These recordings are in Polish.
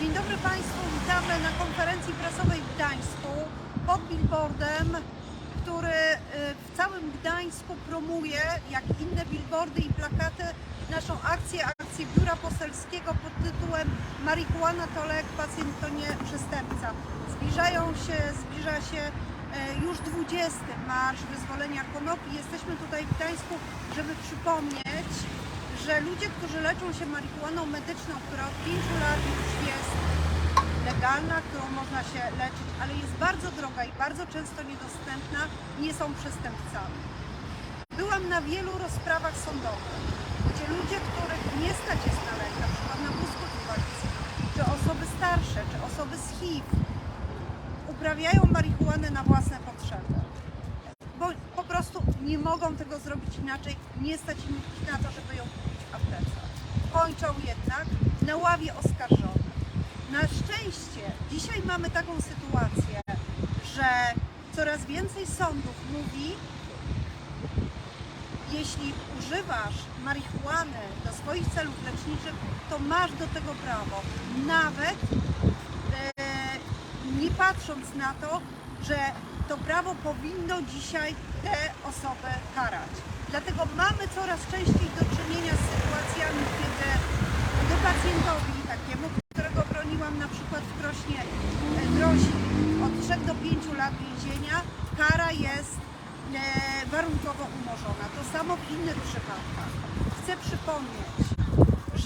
Dzień dobry Państwu, witamy na konferencji prasowej w Gdańsku pod billboardem, który y, w całym Gdańsku promuje, jak inne billboardy i plakaty, naszą akcję, akcję Biura Poselskiego pod tytułem Marihuana to lek, pacjent to nie przestępca. Zbliżają się, zbliża się e, już 20 Marsz Wyzwolenia Konopi. Jesteśmy tutaj w Gdańsku, żeby przypomnieć, że ludzie, którzy leczą się marihuaną medyczną, która od 5 lat już jest legalna, którą można się leczyć, ale jest bardzo droga i bardzo często niedostępna, nie są przestępcami. Byłam na wielu rozprawach sądowych, gdzie ludzie, których nie stać jest na lek, na przykład na wózku inwalidzkim, czy osoby starsze, czy osoby z HIV, uprawiają marihuanę na własne potrzeby bo po prostu nie mogą tego zrobić inaczej, nie stać im na to, żeby ją kupić w aptece. Kończą jednak na ławie oskarżonych. Na szczęście dzisiaj mamy taką sytuację, że coraz więcej sądów mówi, jeśli używasz marihuany do swoich celów leczniczych, to masz do tego prawo. Nawet e, nie patrząc na to, że to prawo powinno dzisiaj te osoby karać. Dlatego mamy coraz częściej do czynienia z sytuacjami, kiedy do pacjentowi takiemu, którego broniłam na przykład w Krośnie e, grozi od 3 do 5 lat więzienia, kara jest e, warunkowo umorzona. To samo w innych przypadkach. Chcę przypomnieć,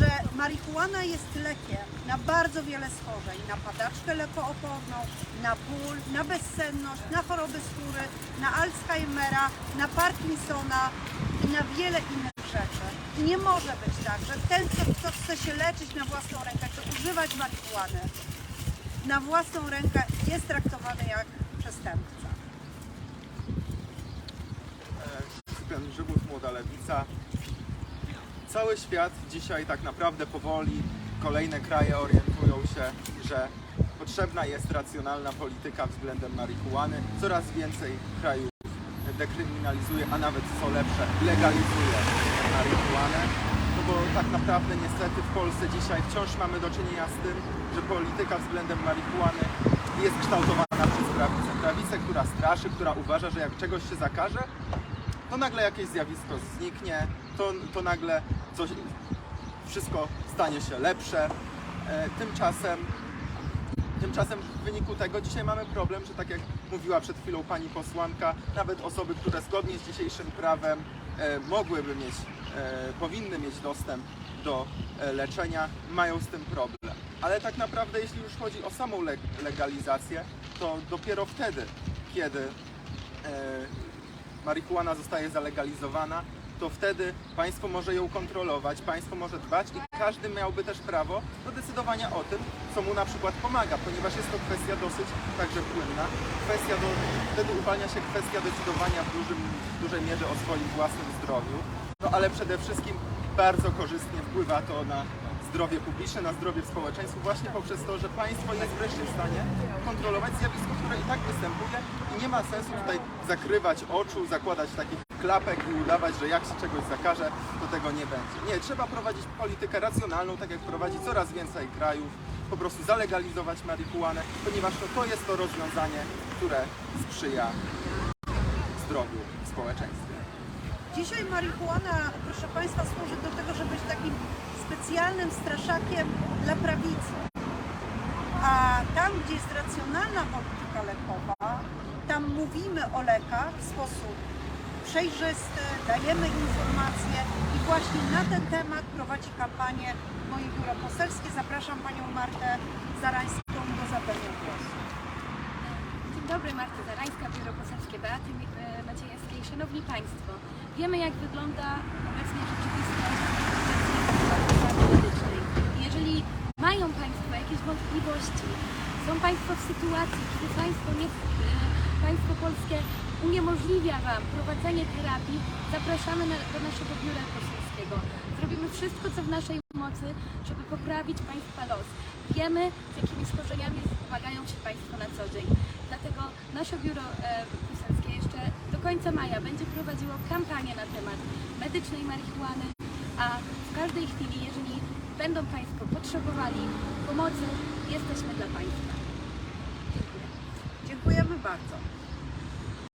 że marihuana jest lekiem na bardzo wiele schorzeń, na padaczkę lekooporną, na ból, na bezsenność, na choroby skóry, na Alzheimera, na Parkinsona i na wiele innych rzeczy. Nie może być tak, że ten, kto, kto chce się leczyć na własną rękę, czy używać marihuany na własną rękę, jest traktowany jak Cały świat dzisiaj tak naprawdę powoli, kolejne kraje orientują się, że potrzebna jest racjonalna polityka względem marihuany. Coraz więcej krajów dekryminalizuje, a nawet co lepsze, legalizuje marihuanę. No bo tak naprawdę niestety w Polsce dzisiaj wciąż mamy do czynienia z tym, że polityka względem marihuany jest kształtowana przez prawicę. Prawicę, która straszy, która uważa, że jak czegoś się zakaże, to nagle jakieś zjawisko zniknie, to, to nagle coś, wszystko stanie się lepsze. E, tymczasem, tymczasem w wyniku tego dzisiaj mamy problem, że tak jak mówiła przed chwilą pani posłanka, nawet osoby, które zgodnie z dzisiejszym prawem e, mogłyby mieć, e, powinny mieć dostęp do leczenia, mają z tym problem. Ale tak naprawdę jeśli już chodzi o samą leg- legalizację, to dopiero wtedy, kiedy marihuana zostaje zalegalizowana, to wtedy państwo może ją kontrolować, państwo może dbać i każdy miałby też prawo do decydowania o tym, co mu na przykład pomaga, ponieważ jest to kwestia dosyć także płynna. Kwestia do, wtedy uwalnia się kwestia decydowania w, dużym, w dużej mierze o swoim własnym zdrowiu, no ale przede wszystkim bardzo korzystnie wpływa to na zdrowie publiczne, na zdrowie społeczeństwa właśnie poprzez to, że państwo jest wreszcie w stanie kontrolować zjawisko, które i tak występuje i nie ma sensu tutaj zakrywać oczu, zakładać takich klapek i udawać, że jak się czegoś zakaże, to tego nie będzie. Nie, trzeba prowadzić politykę racjonalną, tak jak prowadzi coraz więcej krajów, po prostu zalegalizować marihuanę, ponieważ to, to jest to rozwiązanie, które sprzyja zdrowiu w społeczeństwie. Dzisiaj marihuana, proszę Państwa, służy do tego, żeby być takim specjalnym straszakiem dla prawicy. A tam, gdzie jest racjonalna polityka lekowa, tam mówimy o lekach w sposób przejrzysty, dajemy informacje i właśnie na ten temat prowadzi kampanię moje biuro poselskie. Zapraszam Panią Martę Zarańską do zabrania głosu. Dzień dobry, Marta Zarańska, Biuro Poselskie Beaty e, Maciejewskiej. Szanowni Państwo, wiemy jak wygląda obecnie rzeczywistość Jeżeli mają Państwo jakieś wątpliwości, są Państwo w sytuacji, kiedy państwo, nie, państwo polskie uniemożliwia Wam prowadzenie terapii, zapraszamy na, do naszego biura poselskiego. Zrobimy wszystko, co w naszej mocy, żeby poprawić Państwa los. Wiemy, z jakimi schorzeniami zmagają się Państwo na co dzień. Dlatego nasze biuro e, poselskie jeszcze do końca maja będzie prowadziło kampanię na temat medycznej marihuany, a w każdej chwili, jeżeli będą Państwo potrzebowali pomocy Jesteśmy dla Państwa. Dziękuję. Dziękujemy bardzo.